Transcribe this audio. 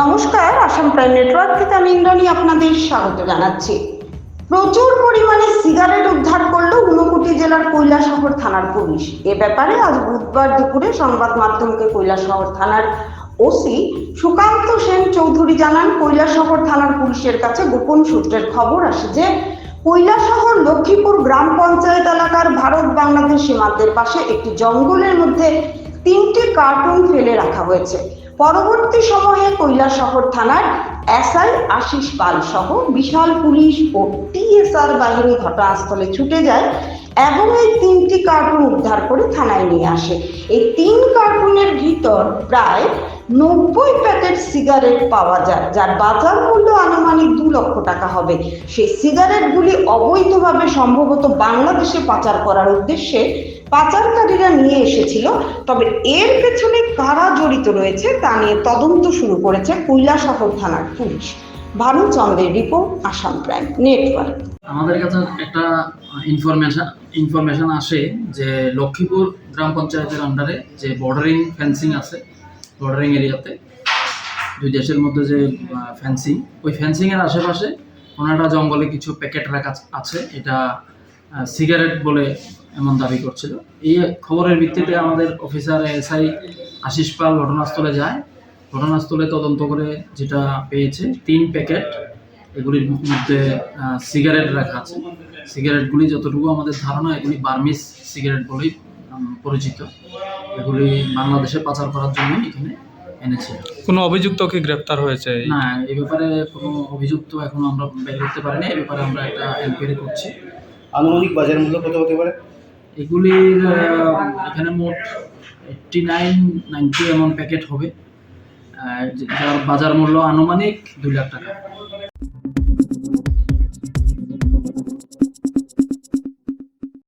নমস্কার, Assam prime network থেকে আমি ইন্দ্রাণী আপনাদের স্বাগত জানাচ্ছি। প্রচুর পরিমাণে সিগারেট উদ্ধার করল ঊনকোটি জেলার কৈলাসহর থানার পুলিশ। এ ব্যাপারে আজ বুধবার দুপুরে সংবাদ মাধ্যমকে কৈলাসহর থানার ওসি সুকান্ত সেন চৌধুরী জানান, কৈলাসহর থানার পুলিশের কাছে গোপন সূত্রের খবর আসে যে, কৈলাসহর লক্ষ্মীপুর গ্রাম পঞ্চায়েত এলাকার ভারত বাংলাদেশ সীমান্তের পাশে একটি জঙ্গলের মধ্যে তিনটি কার্টুন ফেলে রাখা হয়েছে। পরবর্তী সময়ে কৈলাসহর থানার এসআই আশিস পাল সহ বিশাল পুলিশ ও টিএসআর বাহিনী ঘটনাস্থলে ছুটে যায় এবং এই তিনটি কার্টুন উদ্ধার করে থানায় নিয়ে আসে। এই তিন কার্টুনের ভিতর প্রায় নব্বই প্যাকেট সিগারেট পাওয়া যায়, যার বাজার মূল্য আনুমানিক দু লক্ষ টাকা হবে। সেই সিগারেটগুলি অবৈধভাবে সম্ভবত বাংলাদেশে পাচার করার উদ্দেশ্যে পাচারকারীরা নিয়ে এসেছিল, তবে এর পেছনে কারা জড়িত রয়েছে, তা নিয়ে তদন্ত শুরু করেছে কৈলাসহর থানার পুলিশ। ভানুচন্দ্রের রিপোর্ট, আসাম প্রাইম নেটওয়ার্ক। আমাদের কাছে একটা ইনফরমেশন ইনফরমেশন আসে যে লক্ষ্মীপুর গ্রাম পঞ্চায়েতের আন্ডারে যে বর্ডারিং ফেন্সিং আছে বর্ডারিং এরিয়াতে দুই দেশের মধ্যে যে ফেন্সিং ওই ফেন্সিংয়ের আশেপাশে ওনারা জঙ্গলে কিছু প্যাকেট রাখা আছে এটা সিগারেট বলে এমন দাবি করছিল। এই খবরের ভিত্তিতে আমাদের অফিসার এসআই আশিস পাল ঘটনাস্থলে যায়। ঘটনাস্থলে তদন্ত করে যেটা পেয়েছে তিন প্যাকেট এগুলির মধ্যে সিগারেট রাখা আছে। সিগারেটগুলি যতটুকু আমাদের ধারণা এগুলি বার্মিস সিগারেট বলেই পরিচিত। এগুলি বাংলাদেশে পাচার করার জন্য এখানে এনেছিল কোনো অভিযুক্তকে গ্রেপ্তার হয়েছে? না এই ব্যাপারে কোনো অভিযুক্ত এখনও আমরা বের করতে পারি পারিনি। এই ব্যাপারে আমরা একটা এনকোয়ারি করছি। আনুমানিক বাজার মূল্য কত হতে পারে? এগুলির এখানে মোট এইটটি নাইন নাইনটি এমন প্যাকেট হবে আর যার বাজার মূল্য আনুমানিক দুই লাখ টাকা